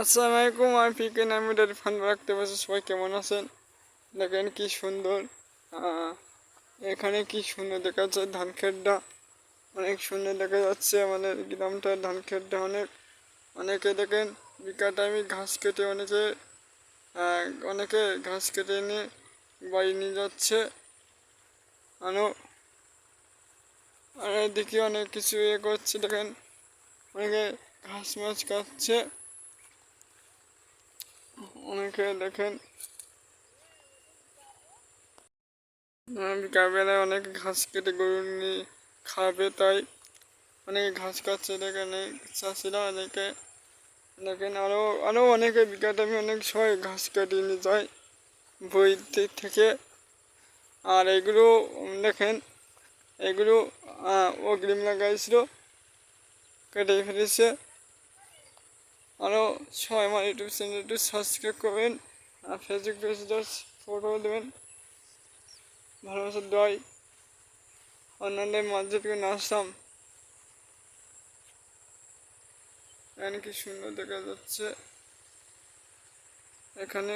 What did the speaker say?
আসসালামু আলাইকুম আমি পিকে নামি ডেয়ারি ফার্ম রাখতে পারছি সবাই কেমন আছেন? দেখেন কি সুন্দর। এখানে কি সুন্দর দেখা যাচ্ছে ধান খেতটা। অনেক সুন্দর দেখা যাচ্ছে আমাদের গ্রামটা, ধান খেতটা অনেক। অনেকে দেখেন বিকাল টাইমে ঘাস কেটে অনেকে অনেকে ঘাস কেটে এনে বাড়ি নিয়ে যাচ্ছে। আরও আর এদিকে অনেক কিছু ইয়ে করছে, দেখেন। অনেকে ঘাস মাছ কাটছে। অনেকে দেখেন বিকালবেলায় অনেক ঘাস কেটে গরু নিয়ে খাবে, তাই অনেকে ঘাস কাটছে, দেখেন চাষিরা অনেকে দেখেন আরও আরও অনেকে বিকাল টাইমে অনেক সময় ঘাস কেটে নিয়ে যায় বই থেকে। আর এগুলো দেখেন, এগুলো অগ্রিম লাগাইছিল, কেটে ফেলেছে। আরও সবাই আমার ইউটিউব চ্যানেলটি সাবস্ক্রাইব করবেন আর ফেসবুক পেজটা ফটো দেবেন। ভালোবাসার দয় অন্যান্য মাঝে থেকে নাচতাম এখানে কি সুন্দর দেখা যাচ্ছে। এখানে